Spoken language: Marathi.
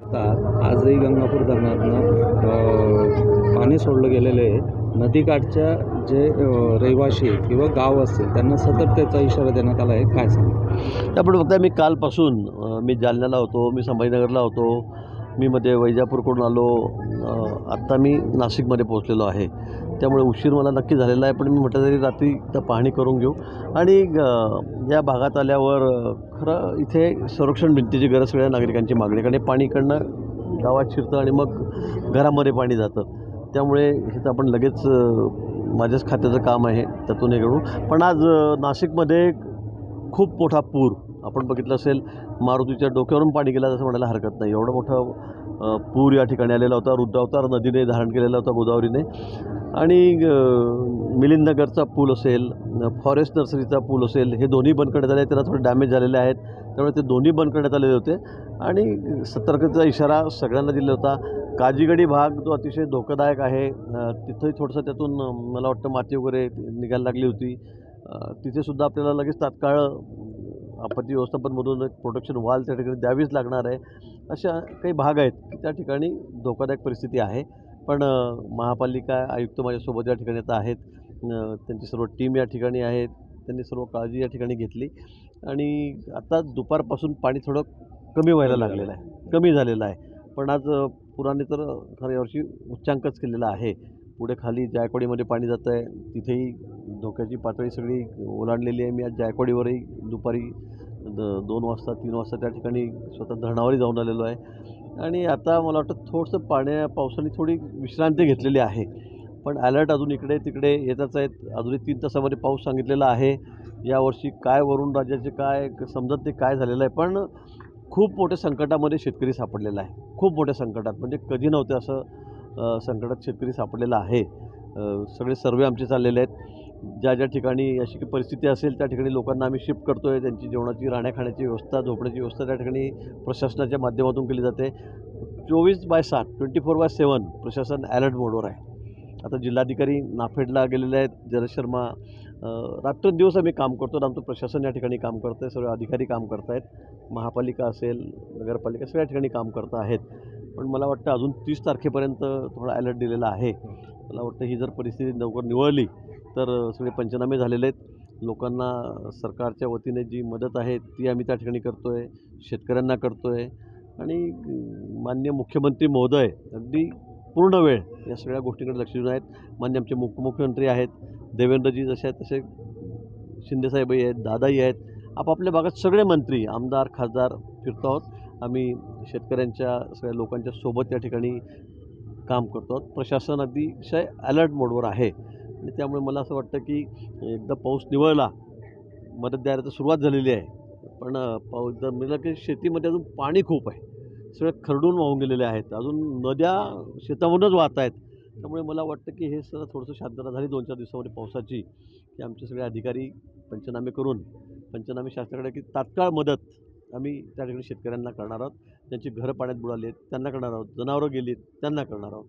आता आजही गंगापूर धरणातनं पाणी सोडलं गेलेलं आहे. नदीकाठच्या जे रहिवाशी किंवा गाव असतील त्यांना सतत त्याचा इशारा देण्यात आला आहे. काय सांग? त्यामुळे फक्त मी कालपासून मी जालन्याला होतो मी संभाजीनगरला होतो. मी मध्ये वैजापूरकडून आलो. आत्ता मी नाशिकमध्ये पोहोचलेलो आहे. त्यामुळे उशीर मला नक्की झालेला आहे पण मी म्हटलं तरी रात्री तर पाहणी करून घेऊ. आणि या भागात आल्यावर खरं इथे संरक्षण भिंतीची गरज सगळ्या नागरिकांची मागणी कारण हे पाणी इकडनं गावात शिरतं आणि मग घरामध्ये पाणी जातं. त्यामुळे हे तर आपण लगेच माझ्याच खात्याचं काम आहे त्यातून हे करू. पण आज नाशिकमध्ये खूप मोठा पूर. आपण बघितलं असेल मारुतीच्या डोक्यावरून पाणी गेलं असं म्हणायला हरकत नाही. एवढं मोठं पूर या ठिकाणी आलेला होता. रुद्रावतार नदीने धारण केलेला होता गोदावरीने. आणि मिलिंदनगरचा पूल असेल फॉरेस्ट नर्सरीचा पूल असेल हे दोन्ही बंद करण्यात आले. त्याला थोडे डॅमेज झालेले आहेत. त्यामुळे ते दोन्ही बंद करण्यात आलेले होते. आणि सतर्कतेचा इशारा सगळ्यांना दिला होता. काजीगडी भाग जो अतिशय धोकादायक आहे तिथंही थोडंसं त्यातून मला वाटतं माती वगैरे निघायला लागली होती. तिथेसुद्धा आपल्याला लगेच तात्काळ आपत्ती व्यवस्थापनमधून एक प्रोटेक्शन व्हाल त्या ठिकाणी द्यावीच लागणार आहे. अशा काही भाग आहेत की त्या ठिकाणी धोकादायक परिस्थिती आहे. पण महापालिका आयुक्त माझ्यासोबत या ठिकाणी आता आहेत. त्यांची सर्व टीम या ठिकाणी आहेत त्यांनी सर्व काळजी या ठिकाणी घेतली. आणि आता दुपारपासून पाणी थोडं कमी व्हायला लागलेलं आहे. कमी झालेलं आहे. पण आज पुराने तर खरं यावर्षी उच्चांकच केलेला आहे. पुढे खाली जायकवाडीमध्ये पाणी जातं आहे. तिथेही धोक्याची पातळी सगळी ओलांडलेली आहे. मी आज जायकवाडीवरही दुपारी द दोन वाजता तीन वाजता त्या ठिकाणी स्वतः धरणावरही जाऊन आलेलो आहे. आणि आता मला वाटतं थोडंसं पाण्या पावसाने थोडी विश्रांती घेतलेली आहे. पण अलर्ट अजून इकडे तिकडे येतच आहेत. अजूनही तीन तासामध्ये पाऊस सांगितलेला आहे. यावर्षी काय वरून राज्याचे काय समजत ते काय झालेलं आहे. पण खूप मोठ्या संकटामध्ये शेतकरी सापडलेला आहे. खूप मोठ्या संकटात. म्हणजे कधी नव्हते असं संकटात शेतकरी सापडलेला आहे. सगळे सर्वे आमचे चाललेले आहेत. ज्या ज्या ठिकाणी अशी परिस्थिती असेल त्या ठिकाणी लोकांना आम्ही शिफ्ट करतो आहे त्यांची जेवणाची राहण्याखाण्याची व्यवस्था झोपण्याची व्यवस्था त्या ठिकाणी प्रशासनाच्या माध्यमातून केली जाते. चोवीस बाय सात ट्वेंटी फोर बाय सेवन प्रशासन ॲलर्ट मोडवर आहे. आता जिल्हाधिकारी नाफेडला गेलेले आहेत. जरद शर्मा रात्रंदिवस आम्ही काम करतो. आमचं प्रशासन या ठिकाणी काम करतं आहे सर्व अधिकारी काम करत आहेत महापालिका असेल नगरपालिका सगळ्या ठिकाणी काम करत आहेत. पण मला वाटतं अजून तीस तारखेपर्यंत थोडा अलर्ट दिलेला आहे. मला वाटतं ही जर परिस्थिती लवकर निवळली तर सगळे पंचनामे झालेले आहेत. लोकांना सरकारच्या वतीने जी मदत आहे ती आम्ही त्या ठिकाणी करतो आहे शेतकऱ्यांना करतो आहे आणि मान्य माननीय मुख्यमंत्री महोदय अगदी पूर्ण वेळ या सगळ्या गोष्टींकडे लक्ष देऊन आहेत. मान्य आमचे मुख मुख्यमंत्री आहेत देवेंद्रजी जसे आहेत तसे शिंदेसाहेबही आहेत दादाही आहेत. आपापल्या भागात सगळे मंत्री आमदार खासदार फिरतो आहोत. आम्ही शेतकऱ्यांच्या सगळ्या लोकांच्या सोबत या ठिकाणी काम करतो आहोत. प्रशासन अतिशय अलर्ट मोडवर आहे. आणि त्यामुळे मला असं वाटतं की एकदा पाऊस निवळला मदत द्यायला तर सुरुवात झालेली आहे. पण पाऊस जर मिळाला की शेतीमध्ये अजून पाणी खूप आहे. सगळं खरडून वाहून गेलेले आहेत. अजून नद्या शेतामधूनच वाहत आहेत. त्यामुळे मला वाटतं की हे सगळं थोडंसं शांतता झाली दोन चार दिवसामध्ये पावसाची की आमचे सगळे अधिकारी पंचनामे करून पंचनामे शास्त्राकडे की तात्काळ मदत आम्ही त्या ठिकाणी शेतकऱ्यांना करणार आहोत. त्यांची घरं पाण्यात बुडाली आहेत त्यांना करणार आहोत. जनावरं गेली आहेत त्यांना करणार आहोत.